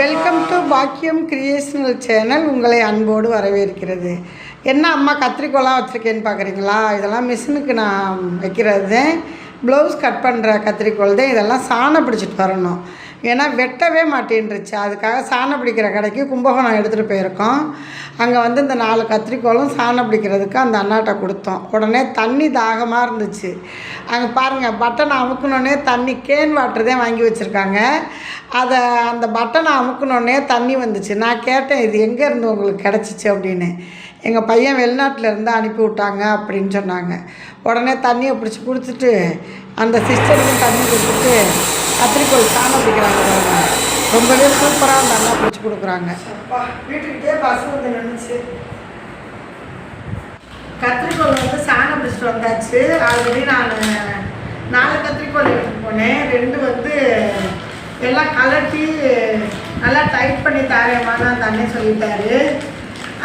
Welcome to பாக்கியம் creational channel உங்களை அன்போடு வரவேற்கிறது. என்ன அம்மா கத்திரிக்கோலாம் வச்சுருக்கேன்னு பார்க்குறீங்களா இதெல்லாம் மிஷினுக்கு நான் வைக்கிறது தான் ப்ளவுஸ் கட் பண்ணுற கத்திரிக்கோல் தான் இதெல்லாம் சாணம் பிடிச்சிட்டு வரணும். ஏன்னா வெட்டவே மாட்டேன்ருச்சு அதுக்காக சாணம் பிடிக்கிற கடைக்கு கும்பகோணம் எடுத்துகிட்டு போயிருக்கோம். அங்கே வந்து இந்த நாலு கத்திரிக்கோளும் சாணம் பிடிக்கிறதுக்கு அந்த அண்ணாட்ட கொடுத்தோம். உடனே தண்ணி தாகமாக இருந்துச்சு. அங்கே பாருங்கள் பட்டனை அமுக்கணுன்னே தண்ணி கேன் வாட்டர் தான் வாங்கி வச்சுருக்காங்க. அதை அந்த பட்டனை அமுக்கணுன்னே தண்ணி வந்துச்சு. நான் கேட்டேன் இது எங்கே இருந்து உங்களுக்கு கிடச்சிச்சு? அப்படின்னு. எங்கள் பையன் வெளிநாட்டில் இருந்து அனுப்பி விட்டாங்க அப்படின்னு சொன்னாங்க. உடனே தண்ணியை பிடிச்சி கொடுத்துட்டு அந்த சிஸ்டருக்கும் தண்ணி கொடுத்துட்டு கத்திரிக்கோள் சாணம் பிடிக்கிறாங்க பாருங்க. ரொம்பவே சூப்பராக அந்த அண்ணா பிடிச்சி கொடுக்குறாங்க வீட்டுக்கிட்டே பஸ் வந்து நின்றுச்சு கத்திரிக்கோல் வந்து சாணம் பிடிச்சிட்டு வந்தாச்சு. ஆல்ரெடி நான் நாலு கத்திரிக்கோல் எடுத்து போனேன். ரெண்டு வந்து எல்லாம் கலட்டி நல்லா டைட் பண்ணி தாரேம்மான்னு அந்த அண்ணன் சொல்லிட்டாரு.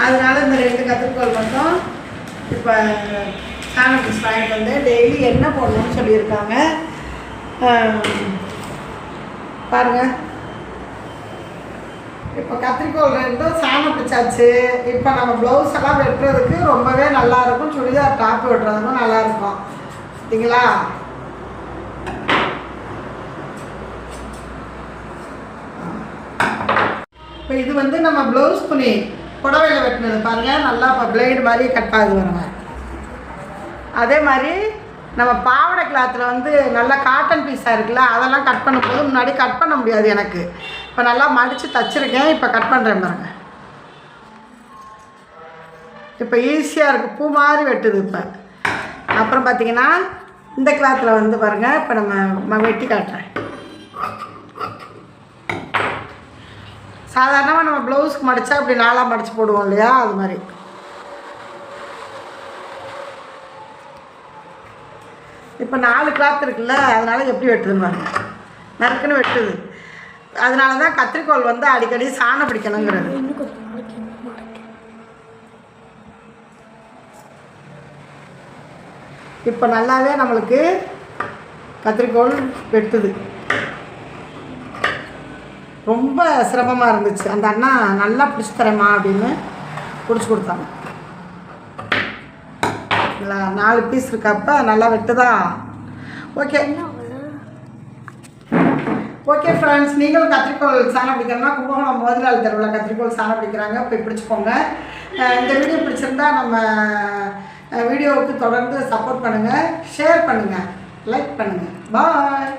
அதனால இந்த ரெண்டு கத்திரிக்கோல் மட்டும் இப்போ சாணம் பிடிச்சி வாங்கிட்டு வந்து டெய்லி என்ன போடணும்னு சொல்லியிருக்காங்க. பாருங்கள் பாருங்க. இப்போ கத்திரிக்கோல் ரெண்டும் சாணம் பிச்சாச்சு. இப்போ நம்ம ப்ளவுஸ் எல்லாம் வெட்டுறதுக்கு ரொம்பவே நல்லா இருக்கும். சுடிதார் டாப் வெட்டுறதுக்கும் நல்லா இருக்கும். சரிங்களா? இப்போ இது வந்து நம்ம ப்ளவுஸ் துணி. புடவையில் வெட்டினது பாருங்கள் நல்லா இப்போ பிளேடு மாதிரி கட் ஆகுது வருங்க அதே மாதிரி நம்ம பாவாடை கிளாத்தில் வந்து நல்லா காட்டன் பீஸாக இருக்குல்ல அதெல்லாம் கட் பண்ணும்போது முன்னாடி கட் பண்ண முடியாது எனக்கு. இப்போ நல்லா மடித்து தச்சிருக்கேன் இப்போ கட் பண்ணுறேன் பாருங்க. இப்போ ஈஸியாக இருக்குது பூ மாதிரி வெட்டுது இப்போ. அப்புறம் பார்த்தீங்கன்னா இந்த கிளாத்தில் வந்து பாருங்கள் இப்போ நம்ம ம- வெட்டி காட்டுறேன். சாதாரணமாக நம்ம ப்ளவுஸ்க்கு மடித்தா அப்படி நாளாக மடித்து போடுவோம் இல்லையா அது மாதிரி. இப்போ நாலு கிளாத் இருக்குல்ல அதனால் எப்படி வெட்டுதுன்னு பாருங்க நறுக்குன்னு வெட்டுது. அதனால தான் கத்திரிக்கோல் வந்து அடிக்கடி சாணம் பிடிக்கணுங்கிறது. இப்போ நல்லாவே நம்மளுக்கு கத்திரிக்கோல் வெட்டுது. ரொம்ப சிரமமாக இருந்துச்சு. அந்த அண்ணா நல்லா பிடிச்சி தரேம்மா அப்படின்னு பிடிச்சி கொடுத்தாங்க. இல்லை நாலு பீஸ் இருக்கப்ப நல்லா வெட்டுதா? ஓகே ஓகே ஃப்ரெண்ட்ஸ் நீங்களும் கத்திரிக்கோல் சாணம் பிடிக்கணும்னா கும்பகோணம் மோதிலால் தெருவில் கத்திரிக்கோல் சாணம் பிடிக்கிறாங்க. போய் பிடிச்சிக்கோங்க. இந்த வீடியோ பிடிச்சிருந்தா நம்ம வீடியோவுக்கு தொடர்ந்து சப்போர்ட் பண்ணுங்கள் ஷேர் பண்ணுங்கள் லைக் பண்ணுங்கள் பாய்